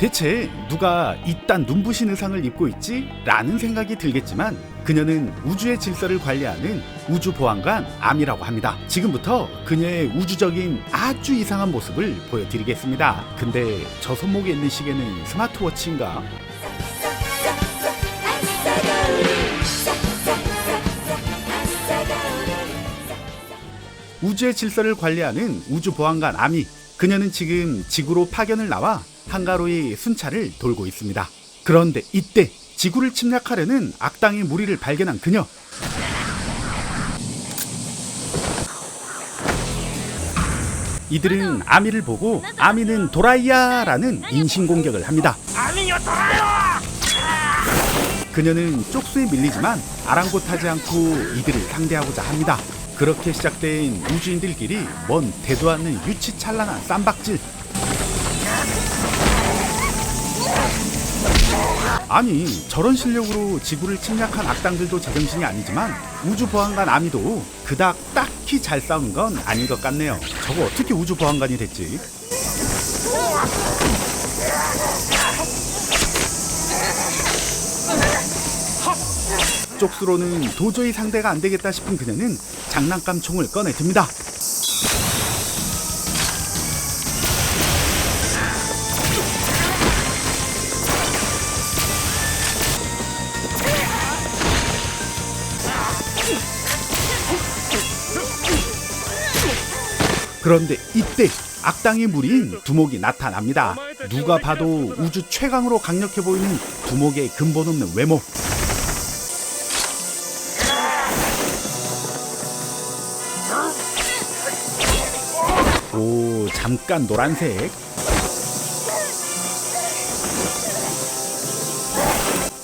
대체 누가 이딴 눈부신 의상을 입고 있지? 라는 생각이 들겠지만 그녀는 우주의 질서를 관리하는 우주보안관 암이라고 합니다. 지금부터 그녀의 우주적인 아주 이상한 모습을 보여드리겠습니다. 근데 저 손목에 있는 시계는 스마트워치인가? 우주의 질서를 관리하는 우주보안관 아미. 그녀는 지금 지구로 파견을 나와 한가로이 순찰을 돌고 있습니다. 그런데 이때 지구를 침략하려는 악당의 무리를 발견한 그녀. 이들은 아미를 보고 아미는 도라이야라는 인신공격을 합니다. 그녀는 쪽수에 밀리지만 아랑곳하지 않고 이들을 상대하고자 합니다. 그렇게 시작된 우주인들끼리 먼 대도 않는 유치찬란한 쌈박질. 아니 저런 실력으로 지구를 침략한 악당들도 제정신이 아니지만 우주 보안관 아미도 그닥 딱히 잘 싸우는 건 아닌 것 같네요. 저거 어떻게 우주 보안관이 됐지? 쪽수로는 도저히 상대가 안 되겠다 싶은 그녀는 장난감 총을 꺼내 듭니다. 그런데 이때 악당의 무리인 두목이 나타납니다. 누가 봐도 우주 최강으로 강력해 보이는 두목의 근본 없는 외모. 오, 잠깐 노란색.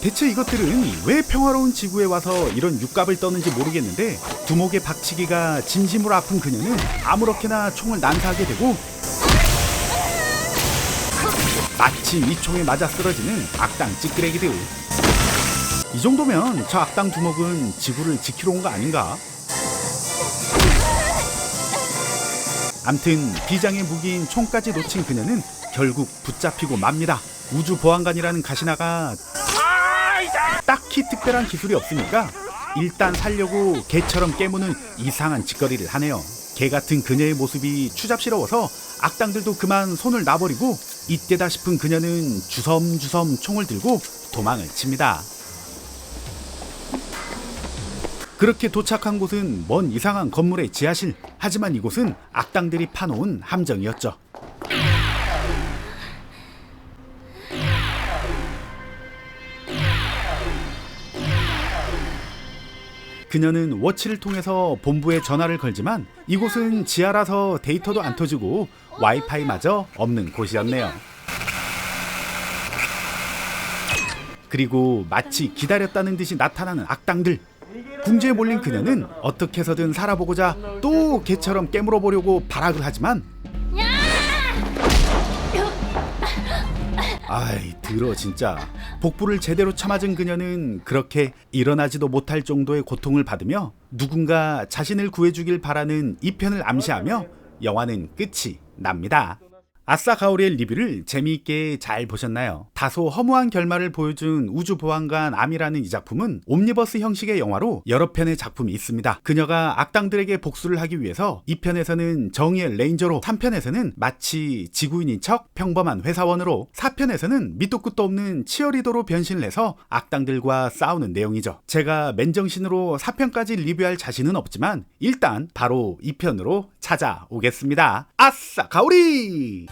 대체 이것들은 왜 평화로운 지구에 와서 이런 육갑을 떠는지 모르겠는데 두목의 박치기가 진심으로 아픈 그녀는 아무렇게나 총을 난사하게 되고 마치 이 총에 맞아 쓰러지는 악당 찌끄레기들 이 정도면 저 악당 두목은 지구를 지키러 온 거 아닌가? 암튼 비장의 무기인 총까지 놓친 그녀는 결국 붙잡히고 맙니다. 우주 보안관이라는 가시나가 딱히 특별한 기술이 없으니까 일단 살려고 개처럼 깨무는 이상한 짓거리를 하네요. 개 같은 그녀의 모습이 추잡스러워서 악당들도 그만 손을 놔버리고 이때다 싶은 그녀는 주섬주섬 총을 들고 도망을 칩니다. 그렇게 도착한 곳은 먼 이상한 건물의 지하실. 하지만 이곳은 악당들이 파놓은 함정이었죠. 그녀는 워치를 통해서 본부에 전화를 걸지만 이곳은 지하라서 데이터도 안 터지고 와이파이마저 없는 곳이었네요. 그리고 마치 기다렸다는 듯이 나타나는 악당들. 궁지에 몰린 그녀는 어떻게 해서든 살아보고자 또 개처럼 깨물어 보려고 발악을 하지만 들어 진짜 복부를 제대로 쳐맞은 그녀는 그렇게 일어나지도 못할 정도의 고통을 받으며 누군가 자신을 구해주길 바라는 이 편을 암시하며 영화는 끝이 납니다. 아싸 가오리의 리뷰를 재미있게 잘 보셨나요? 다소 허무한 결말을 보여준 우주보안관 암이라는 이 작품은 옴니버스 형식의 영화로 여러 편의 작품이 있습니다. 그녀가 악당들에게 복수를 하기 위해서 2편에서는 정의의 레인저로 3편에서는 마치 지구인인 척 평범한 회사원으로 4편에서는 밑도 끝도 없는 치어리더로 변신을 해서 악당들과 싸우는 내용이죠. 제가 맨정신으로 4편까지 리뷰할 자신은 없지만 일단 바로 2편으로 찾아오겠습니다. 아싸 가오리!